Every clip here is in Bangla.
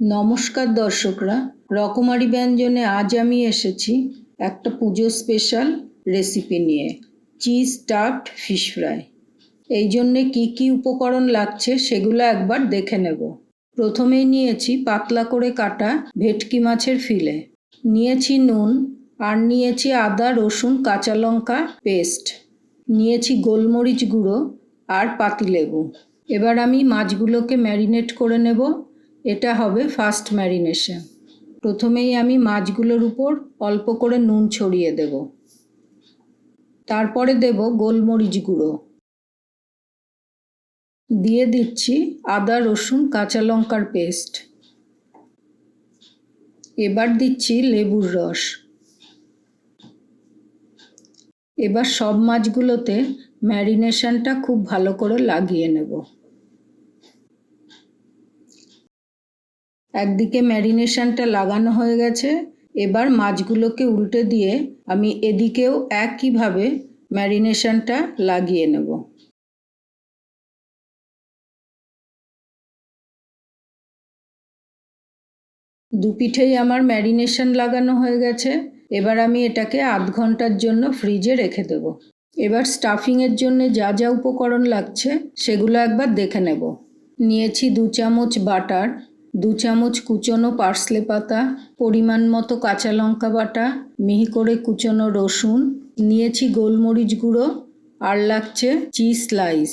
নমস্কার দর্শকরা, রকমারি ব্যঞ্জনে আজ আমি এসেছি একটা পুজো স্পেশাল রেসিপি নিয়ে, চিজ স্টাফড ফিশ ফ্রাই। এই জন্যে কী কী উপকরণ লাগছে সেগুলো একবার দেখে নেব। প্রথমেই নিয়েছি পাতলা করে কাটা ভেটকি মাছের ফিলে। নিয়েছি নুন আর নিয়েছি আদা, রসুন, কাঁচা লঙ্কা পেস্ট। নিয়েছি গোলমরিচ গুঁড়ো আর পাতিলেবু। এবার আমি মাছগুলোকে ম্যারিনেট করে নেব। এটা হবে ফার্স্ট ম্যারিনেশন প্রথমেই আমি মাছগুলোর উপর অল্প করে নুন ছড়িয়ে দেব। তারপরে দেব গোলমরিচ গুঁড়ো। দিয়ে দিচ্ছি আদা, রসুন, কাঁচা লঙ্কার পেস্ট। এবার দিচ্ছি লেবুর রস। এবার সব মাছগুলোতে ম্যারিনেশনটা খুব ভালো করে লাগিয়ে নেব। একদিকে ম্যারিনেশনটা লাগানো হয়ে গেছে, এবার মাছগুলোকে উল্টে দিয়ে আমি এদিকেও একইভাবে ম্যারিনেশনটা লাগিয়ে নেব। দু পিঠেই আমার ম্যারিনেশন লাগানো হয়ে গেছে, এবার আমি এটাকে আধ ঘণ্টার জন্য ফ্রিজে রেখে দেব। এবার স্টাফিংয়ের জন্য যা যা উপকরণ লাগছে, সেগুলো একবার দেখে নেব। নিয়েছি দু চামচ বাটার দু চামচ কুচনো পার্সলে পাতা, পরিমাণ মতো কাঁচা লঙ্কা বাটা, মিহি করে কুচনো রসুন, নিয়েছি গোলমরিচ গুঁড়ো, আর লাগছে চিজ স্লাইস।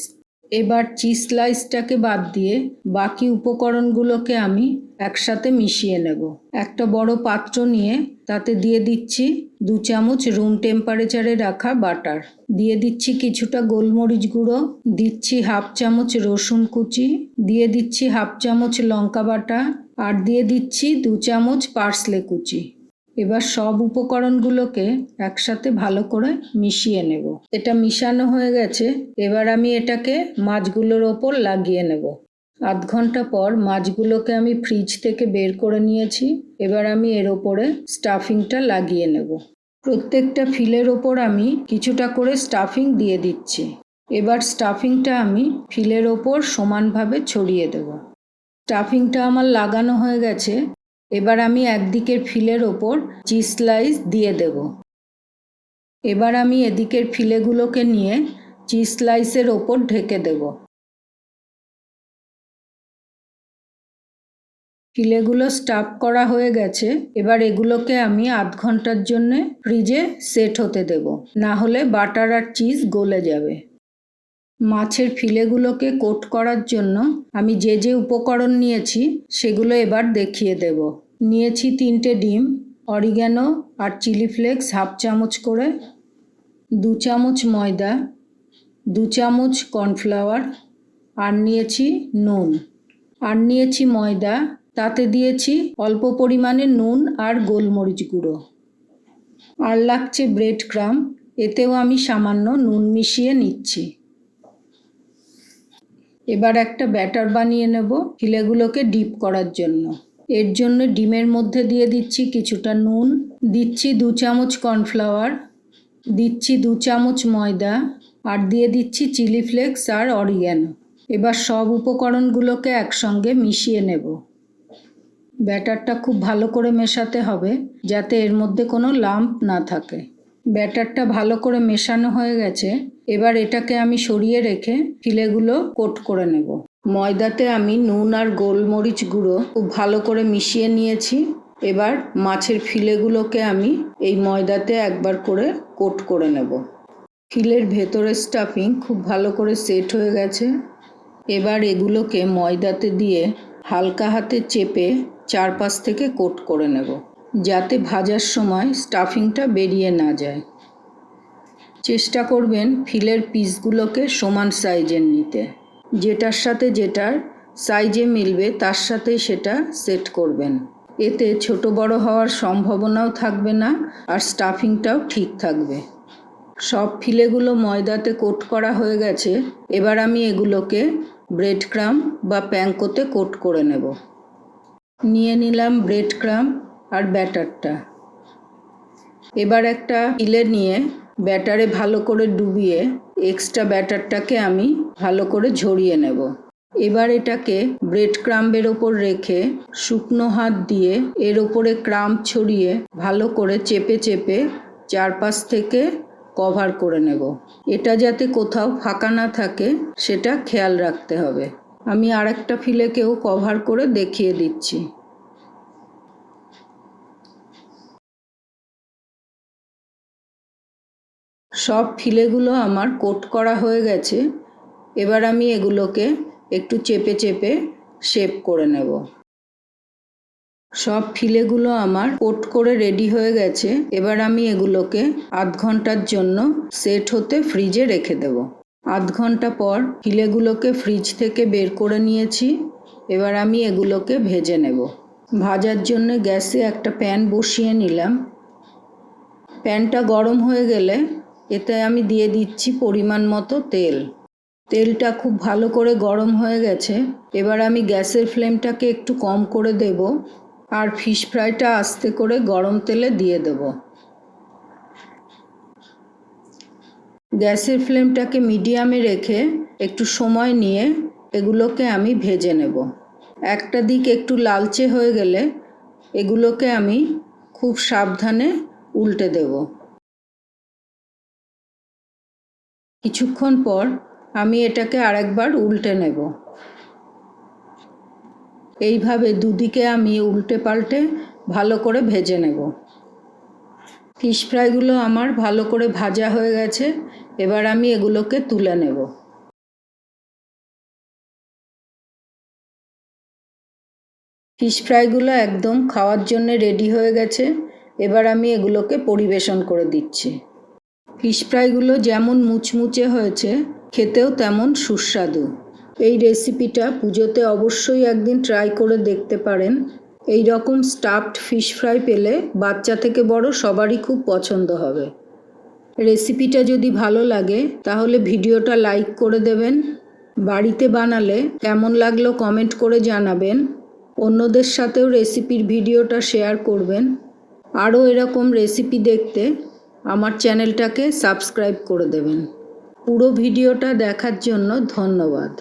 এবার চিজ স্লাইসটাকে বাদ দিয়ে বাকি উপকরণগুলোকে আমি একসাথে মিশিয়ে নেব। একটা বড় পাত্র নিয়ে তাতে দিয়ে দিচ্ছি দু চামচ রুম টেম্পারেচারে রাখা বাটার। দিয়ে দিচ্ছি কিছুটা গোলমরিচ গুঁড়ো, দিচ্ছি হাফ চামচ রসুন কুচি, দিয়ে দিচ্ছি হাফ চামচ লঙ্কা বাটা আর দিয়ে দিচ্ছি দু চামচ পার্সলে কুচি। এবার সব উপকরণগুলোকে একসাথে ভালো করে মিশিয়ে নেব। এটা মিশানো হয়ে গেছে, এবার আমি এটাকে মাছগুলোর ওপর লাগিয়ে নেব। আধ ঘণ্টা পর মাছগুলোকে আমি ফ্রিজ থেকে বের করে নিয়েছি, এবার আমি এর ওপরে স্টাফিংটা লাগিয়ে নেব। প্রত্যেকটা ফিলের ওপর আমি কিছুটা করে স্টাফিং দিয়ে দিচ্ছি। এবার স্টাফিংটা আমি ফিলের ওপর সমানভাবে ছড়িয়ে দেব। স্টাফিংটা আমার লাগানো হয়ে গেছে এবার আমি একদিকের ফিলের ওপর চিজ স্লাইস দিয়ে দেব। এবার আমি এদিকের ফিলেগুলোকে নিয়ে চিজ স্লাইসের ওপর ঢেকে দেব। ফিলেগুলো স্টাফ করা হয়ে গেছে। এবার এগুলোকে আমি আধ ঘণ্টার জন্যে ফ্রিজে সেট হতে দেব। না হলে বাটার আর চিজ গলে যাবে। মাছের ফিলেগুলোকে কোট করার জন্য আমি যে যে উপকরণ নিয়েছি সেগুলো এবার দেখিয়ে দেব। নিয়েছি তিনটে ডিম, অরিগ্যানো আর চিলি ফ্লেক্স হাফ চামচ করে, দু চামচ ময়দা, দু চামচ কর্নফ্লাওয়ার আর নিয়েছি নুন। আর নিয়েছি ময়দা, তাতে দিয়েছি অল্প পরিমাণে নুন আর গোলমরিচ গুঁড়ো। আর লাগছে ব্রেড ক্রাম, এতেও আমি সামান্য নুন মিশিয়ে নিচ্ছি। এবার একটা ব্যাটার বানিয়ে নেব ফিলেগুলোকে ডিপ করার জন্য। এর জন্য ডিমের মধ্যে দিয়ে দিচ্ছি কিছুটা নুন, দিচ্ছি দু চামচ কর্নফ্লাওয়ার, দিচ্ছি দু চামচ ময়দা আর দিয়ে দিচ্ছি চিলি ফ্লেক্স আর অরিগ্যানো। এবার সব উপকরণগুলোকে একসঙ্গে মিশিয়ে নেব। ব্যাটারটা খুব ভালো করে মেশাতে হবে যাতে এর মধ্যে কোনো লাম্প না থাকে। ব্যাটারটা ভালো করে মেশানো হয়ে গেছে। এবার এটাকে আমি সরিয়ে রেখে ফিলেগুলো কোট করে নেব। ময়দাতে আমি নুন আর গোলমরিচ গুঁড়ো খুব ভালো করে মিশিয়ে নিয়েছি। এবার মাছের ফিলেগুলোকে আমি এই ময়দাতে একবার করে কোট করে নেব। ফিলের ভেতরের স্টাফিং খুব ভালো করে সেট হয়ে গেছে। এবার এগুলোকে ময়দাতে দিয়ে হালকা হাতে চেপে চারপাশ থেকে কোট করে নেব, যাতে ভাজার সময় স্টাফিংটা বেরিয়ে না যায়। চেষ্টা করবেন ফিলের পিসগুলোকে সমান সাইজের নিতে। যেটার সাথে যেটার সাইজে মিলবে, তার সাথেই সেটা সেট করবেন। এতে ছোট বড় হওয়ার সম্ভাবনাও থাকবে না আর স্টাফিংটাও ঠিক থাকবে। সব ফিলেগুলো ময়দাতে কোট করা হয়ে গেছে, এবার আমি এগুলোকে ব্রেড ক্রাম বা প্যাঙ্কোতে কোট করে নেব। নিয়ে নিলাম ব্রেড ক্রাম আর ব্যাটারটা। এবার একটা ইলে নিয়ে ব্যাটারে ভালো করে ডুবিয়ে এক্সট্রা ব্যাটারটাকে আমি ভালো করে ঝরিয়ে নেব। এবার এটাকে ব্রেড ক্রাম্বের ওপর রেখে শুকনো হাত দিয়ে এর ওপরে ক্রাম্প ছড়িয়ে ভালো করে চেপে চেপে চারপাশ থেকে কভার করে নেব। এটা যাতে কোথাও ফাঁকা না থাকে, সেটা খেয়াল রাখতে হবে। আমি আরেকটা ফিলেকেও কভার করে দেখিয়ে দিচ্ছি। সব ফিলেগুলো আমার কোট করা হয়ে গেছে। এবার আমি এগুলোকে একটু চেপে চেপে শেপ করে নেব। সব ফিলেগুলো আমার কোট করে রেডি হয়ে গেছে। এবার আমি এগুলোকে আধ ঘণ্টার জন্য সেট হতে ফ্রিজে রেখে দেব। আধ ঘণ্টা পর ফিলেগুলোকে ফ্রিজ থেকে বের করে নিয়েছি। এবার আমি এগুলোকে ভেজে নেব। ভাজার জন্য গ্যাসে একটা প্যান বসিয়ে নিলাম। প্যানটা গরম হয়ে গেলে এতে আমি দিয়ে দিচ্ছি পরিমাণ মতো তেল। তেলটা খুব ভালো করে গরম হয়ে গেছে। এবার আমি গ্যাসের ফ্লেমটাকে একটু কম করে দেব আর ফিশ ফ্রাইটা আস্তে করে গরম তেলে দিয়ে দেব। গ্যাসের ফ্লেমটাকে মিডিয়ামে রেখে একটু সময় নিয়ে এগুলোকে আমি ভেজে নেব। একটা দিক একটু লালচে হয়ে গেলে এগুলোকে আমি খুব সাবধানে উল্টে দেব। কিছুক্ষণ পর আমি এটাকে আরেকবার উল্টে নেব। এইভাবে দুদিকে আমি উল্টে পাল্টে ভালো করে ভেজে নেব। ফিশ ফ্রাইগুলো আমার ভালো করে ভাজা হয়ে গেছে, এবার আমি এগুলোকে তুলে নেব। ফিশ ফ্রাইগুলো একদম খাওয়ার জন্য রেডি হয়ে গেছে, এবার আমি এগুলোকে পরিবেশন করে দিচ্ছি। ফিশ ফ্রাইগুলো যেমন মুচমুচে হয়েছে, খেতেও তেমন সুস্বাদু। এই রেসিপিটা পুজোতে অবশ্যই একদিন ট্রাই করে দেখতে পারেন। এই রকম স্টাফড ফিশ ফ্রাই পেলে বাচ্চা থেকে বড় সবারই খুব পছন্দ হবে। রেসিপিটা যদি ভালো লাগে, তাহলে ভিডিওটা লাইক করে দেবেন। বাড়িতে বানালে কেমন লাগল কমেন্ট করে জানাবেন। অন্যদের সাথেও রেসিপির ভিডিওটা শেয়ার করবেন। আরও এরকম রেসিপি দেখতে আমার চ্যানেলটাকে সাবস্ক্রাইব করে দেবেন। পুরো ভিডিওটা দেখার জন্য ধন্যবাদ।